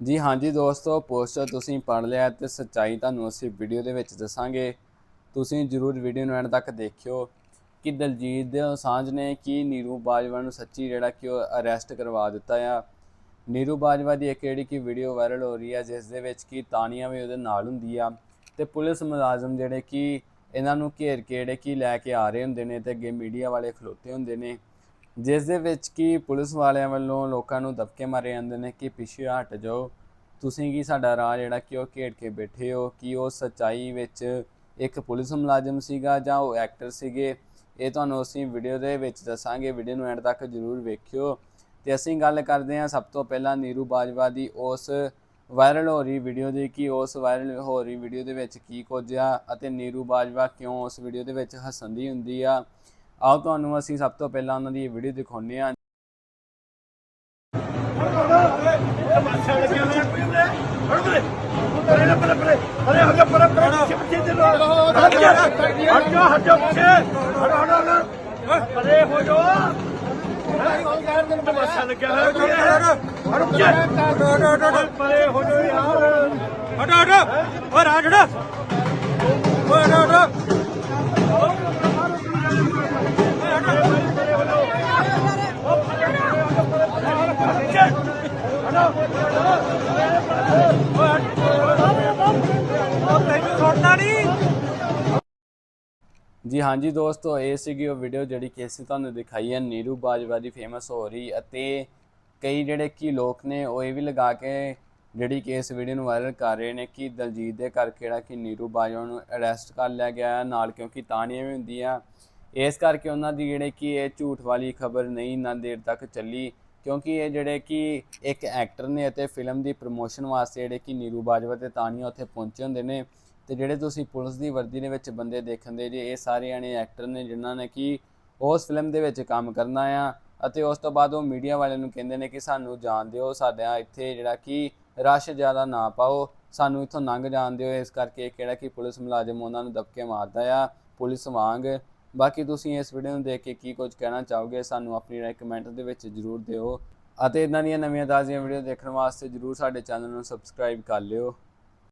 ਜੀ ਹਾਂਜੀ ਦੋਸਤੋ, ਪੋਸਟਰ ਤੁਸੀਂ ਪੜ ਲਿਆ ਤੇ ਸੱਚਾਈ ਤੁਹਾਨੂੰ ਅਸੀਂ ਵੀਡੀਓ ਦੇ ਵਿੱਚ ਦੱਸਾਂਗੇ। ਤੁਸੀਂ ਜਰੂਰ ਵੀਡੀਓ ਨੂੰ ਐਂਡ ਤੱਕ ਦੇਖਿਓ ਕਿ ਦਲਜੀਤ ਦੇ ਸਾਂਝ ਨੇ ਕੀ ਨੀਰੂ ਬਾਜਵਾ ਨੂੰ ਸੱਚੀ ਜਿਹੜਾ ਕਿ ਉਹ ਅਰੈਸਟ ਕਰਵਾ ਦਿੱਤਾ ਆ। ਨੀਰੂ ਬਾਜਵਾ ਦੀ ਇੱਕ ਜਿਹੜੀ ਕਿ ਵੀਡੀਓ ਵਾਇਰਲ ਹੋ ਰਹੀ ਆ, ਜਿਸ ਦੇ ਵਿੱਚ ਕਿ ਤਾਨੀਆਂ ਵੀ ਉਹਦੇ ਨਾਲ ਹੁੰਦੀ ਆ ਤੇ ਪੁਲਿਸ ਮੁਲਾਜ਼ਮ ਜਿਹੜੇ ਕਿ ਇਹਨਾਂ ਨੂੰ ਘੇਰ ਕੇ ਜਿਹੜੇ ਕਿ ਲੈ ਕੇ ਆ ਰਹੇ ਹੁੰਦੇ ਨੇ ਤੇ ਅੱਗੇ ਮੀਡੀਆ ਵਾਲੇ ਖਲੋਤੇ ਹੁੰਦੇ ਨੇ। ਜਿਸ ਦੇ ਵਿੱਚ ਕਿ ਪੁਲਿਸ ਵਾਲਿਆਂ ਵੱਲੋਂ ਲੋਕਾਂ ਨੂੰ ਦਬਕੇ ਮਾਰੇ ਜਾਂਦੇ ਨੇ ਕਿ ਪਿੱਛੇ ਹਟ ਜਾਓ। ਤੁਸੀਂ ਕੀ ਸਾਡਾ ਰਾਹ ਜਿਹੜਾ ਕਿ ਉਹ ਘੇੜ ਕੇ ਬੈਠੇ ਹੋ ਕਿ ਉਹ ਸੱਚਾਈ ਵਿੱਚ ਇੱਕ ਪੁਲਿਸ ਮੁਲਾਜ਼ਮ ਸੀਗਾ ਜਾਂ ਉਹ ਐਕਟਰ ਸੀਗੇ? ਇਹ ਤੁਹਾਨੂੰ ਅਸੀਂ ਵੀਡੀਓ ਦੇ ਵਿੱਚ ਦੱਸਾਂਗੇ। ਵੀਡੀਓ ਨੂੰ ਐਂਡ ਤੱਕ ਜਰੂਰ ਵੇਖਿਓ। ਤੇ ਅਸੀਂ ਗੱਲ ਕਰਦੇ ਹਾਂ ਸਭ ਤੋਂ ਪਹਿਲਾਂ ਨੀਰੂ ਬਾਜਵਾ ਦੀ। ਉਸ ਵਾਇਰਲ ਹੋ ਰਹੀ ਵੀਡੀਓ ਦੀ ਕਿ ਉਸ ਵਾਇਰਲ ਹੋ ਰਹੀ ਵੀਡੀਓ ਦੇ ਵਿੱਚ ਕੀ ਕੁਝ ਆ ਅਤੇ ਨੀਰੂ ਬਾਜਵਾ ਕਿਉਂ ਉਸ ਵੀਡੀਓ ਦੇ ਵਿੱਚ ਹੱਸਣ ਦੀ ਹੁੰਦੀ ਆ? ਆਓ ਤੁਹਾਨੂੰ ਅਸੀਂ ਸਭ ਤੋਂ ਪਹਿਲਾਂ ਉਹਨਾਂ ਦੀ ਇਹ ਵੀਡੀਓ ਦਿਖਾਉਂਦੇ ਹਾਂ। ਪਰੇ ਹੋ ਜਾ ਤਮਾਸ਼ਾ ਲੱਗਿਆ ਹੋਇਆ ਕੀ ਹੈ ਰੁਕ ਜਾ ਪਰੇ ਹੋ ਜਾ ਯਾਰ ਹਟ ਹਟ। ਓ ਰਾਜ, ਹਟ। ਓ ਹਟ ਹਟ। ਜੀ ਹਾਂਜੀ ਦੋਸਤੋ ਇਹ ਸੀਗੀ ਉਹ ਵੀਡੀਓ ਜਿਹੜੀ ਕਿ ਅਸੀਂ ਤੁਹਾਨੂੰ ਦਿਖਾਈ ਹੈ, ਨੀਰੂ ਬਾਜਵਾ ਦੀ ਫੇਮਸ ਹੋ ਰਹੀ ਅਤੇ ਕਈ ਜਿਹੜੇ ਕਿ ਲੋਕ ਨੇ ਉਹ ਇਹ ਵੀ ਲਗਾ ਕੇ ਜਿਹੜੀ ਕਿ ਇਸ ਵੀਡੀਓ ਨੂੰ ਵਾਇਰਲ ਕਰ ਰਹੇ ਨੇ ਕਿ ਦਲਜੀਤ ਦੇ ਕਰਕੇ ਜਿਹੜਾ ਕਿ ਨੀਰੂ ਬਾਜਵਾ ਨੂੰ ਅਰੈਸਟ ਕਰ ਲਿਆ ਗਿਆ ਹੈ, ਨਾਲ ਕਿਉਂਕਿ ਤਾਣੀਆਂ ਵੀ ਹੁੰਦੀਆਂ ਇਸ ਕਰਕੇ ਉਹਨਾਂ ਦੀ ਜਿਹੜੇ ਕਿ ਇਹ ਝੂਠ ਵਾਲੀ ਖਬਰ ਨਹੀਂ ਨਾ ਦੇਰ ਤੱਕ ਚੱਲੀ। ਕਿਉਂਕਿ ਇਹ ਜਿਹੜੇ ਕਿ ਇੱਕ ਐਕਟਰ ਨੇ ਅਤੇ ਫਿਲਮ ਦੀ ਪ੍ਰੋਮੋਸ਼ਨ ਵਾਸਤੇ ਜਿਹੜੇ ਕਿ ਨੀਰੂ ਬਾਜਵਾ ਤੇ ਤਾਨੀਆ ਉੱਥੇ ਪਹੁੰਚੇ ਹੁੰਦੇ ਨੇ ਤੇ ਜਿਹੜੇ ਤੁਸੀਂ ਪੁਲਿਸ ਦੀ ਵਰਦੀ ਦੇ ਵਿੱਚ ਬੰਦੇ ਦੇਖਣ ਦੇ ਜੇ, ਇਹ ਸਾਰੇ ਆਣੇ ਐਕਟਰ ਨੇ ਜਿਨ੍ਹਾਂ ਨੇ ਕਿ ਉਸ ਫਿਲਮ ਦੇ ਵਿੱਚ ਕੰਮ ਕਰਨਾ ਆ ਅਤੇ ਉਸ ਤੋਂ ਬਾਅਦ ਉਹ ਮੀਡੀਆ ਵਾਲਿਆਂ ਨੂੰ ਕਹਿੰਦੇ ਨੇ ਕਿ ਸਾਨੂੰ ਜਾਣ ਦਿਓ, ਸਾਡਾ ਇੱਥੇ ਜਿਹੜਾ ਕਿ ਰਸ਼ ਜ਼ਿਆਦਾ ਨਾ ਪਾਓ, ਸਾਨੂੰ ਇੱਥੋਂ ਲੰਘ ਜਾਣ ਦਿਓ, ਇਸ ਕਰਕੇ ਕਿਹੜਾ ਕਿ ਪੁਲਿਸ ਮੁਲਾਜ਼ਮ ਉਹਨਾਂ ਨੂੰ ਦਬਕੇ ਮਾਰਦਾ ਆ, ਪੁਲਿਸ ਵਾਂਗ ਬਾਕੀ ਤੁਸੀਂ ਇਸ ਵੀਡੀਓ ਨੂੰ ਦੇਖ ਕੇ ਕੀ ਕੁਝ ਕਹਿਣਾ ਚਾਹੋਗੇ, ਸਾਨੂੰ ਆਪਣੀ ਰਾਏ ਕਮੈਂਟ ਦੇ ਵਿੱਚ ਜਰੂਰ ਦਿਓ। ਅਤੇ ਇਦਾਂ ਦੀਆਂ ਨਵੀਆਂ ਤਾਜ਼ੀਆਂ ਵੀਡੀਓ ਦੇਖਣ ਵਾਸਤੇ ਜਰੂਰ ਸਾਡੇ ਚੈਨਲ ਨੂੰ ਸਬਸਕ੍ਰਾਈਬ ਕਰ ਲਿਓ।